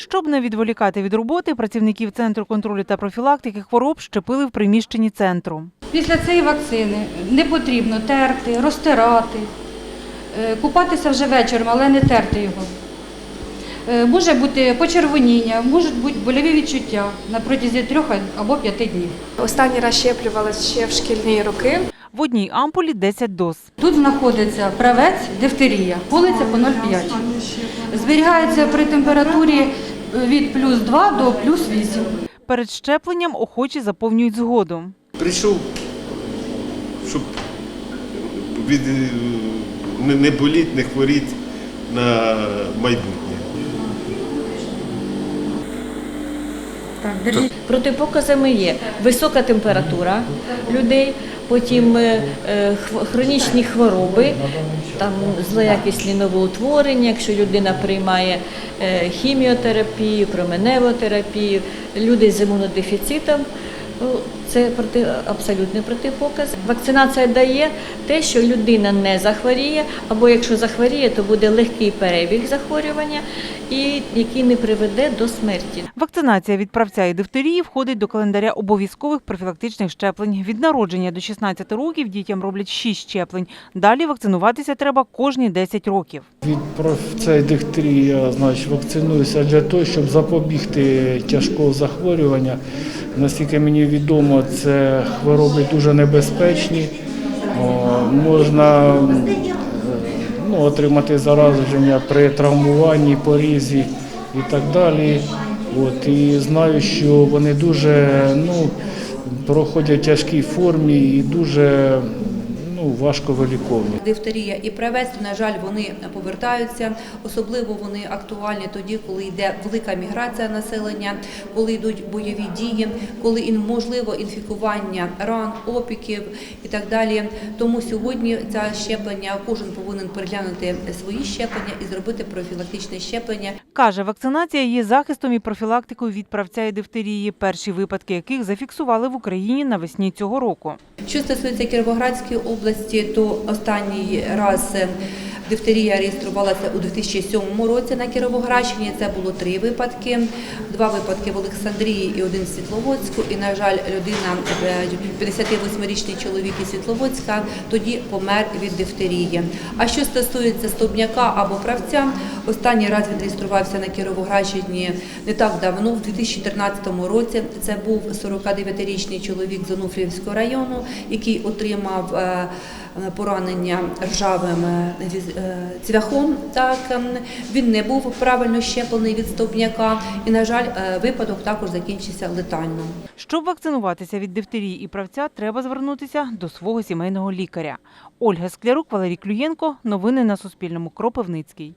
Щоб не відволікати від роботи, працівників центру контролю та профілактики хвороб щепили в приміщенні центру. Після цієї вакцини не потрібно терти, розтирати, е, купатися вже вечором, але не терти його. Е, Може бути почервоніння, можуть бути больові відчуття на протязі трьох або п'яти днів. Останній раз щеплювалася ще в шкільні роки. В одній ампулі 10 доз. Тут знаходиться правець, дифтерія, вулиця по 0,5. Зберігається при температурі від плюс 2 до плюс 8. Перед щепленням охочі заповнюють згоду. Прийшов, щоб від, е, не, не боліти, не хворіти на майбутнє. Так. Протипоказами є висока температура людей, потім е, е, хронічні хвороби, там злоякісні новоутворення, якщо людина приймає е, хіміотерапію, променеву терапію, люди з імунодефіцитом. Ну, Це проти, абсолютний протипоказ. Вакцинація дає те, що людина не захворіє, або якщо захворіє, то буде легкий перебіг захворювання, і який не приведе до смерті. Вакцинація від правця і дифтерії входить до календаря обов'язкових профілактичних щеплень. Від народження до 16 років дітям роблять 6 щеплень. Далі вакцинуватися треба кожні 10 років. Від профцей дифтерії я значить, вакцинуюся для того, щоб запобігти тяжкого захворювання. Наскільки мені відомо, це хвороби дуже небезпечні. Можна ну, отримати зараження при травмуванні, порізі і так далі. От, і знаю, що вони дуже ну, проходять в тяжкій формі і дуже ну, важко виліковні. Дифтерія і правець, на жаль, вони повертаються. Особливо вони актуальні тоді, коли йде велика міграція населення, коли йдуть бойові дії, коли ін- можливо інфікування ран, опіків і так далі. Тому сьогодні це щеплення кожен повинен переглянути свої щеплення і зробити профілактичне щеплення. Каже, вакцинація є захистом і профілактикою від правця і дифтерії, перші випадки яких зафіксували в Україні навесні цього року. Що стосується Кіровоградської області, то останній раз е, дифтерія реєструвалася у 2007 році на Кіровоградщині. Це було три випадки: два випадки в Олександрії і один в Світловодську. І, на жаль, людина, е, 58-річний чоловік із Світловодська, тоді помер від дифтерії. А що стосується стовбняка або правця, останній раз він реєструвався на Кіровоградщині не так давно, в 2014 році. Це був 49-річний чоловік з Онуфріївського району, який отримав е, поранення ржавим е, е, цвяхом. Так ем, він не був правильно щеплений від стовпняка, і на жаль, е, випадок також закінчився летально. Щоб вакцинуватися від дифтерії і правця, треба звернутися до свого сімейного лікаря. Ольга Склярук, Валерій Клюєнко. Новини на Суспільному. Кропивницький.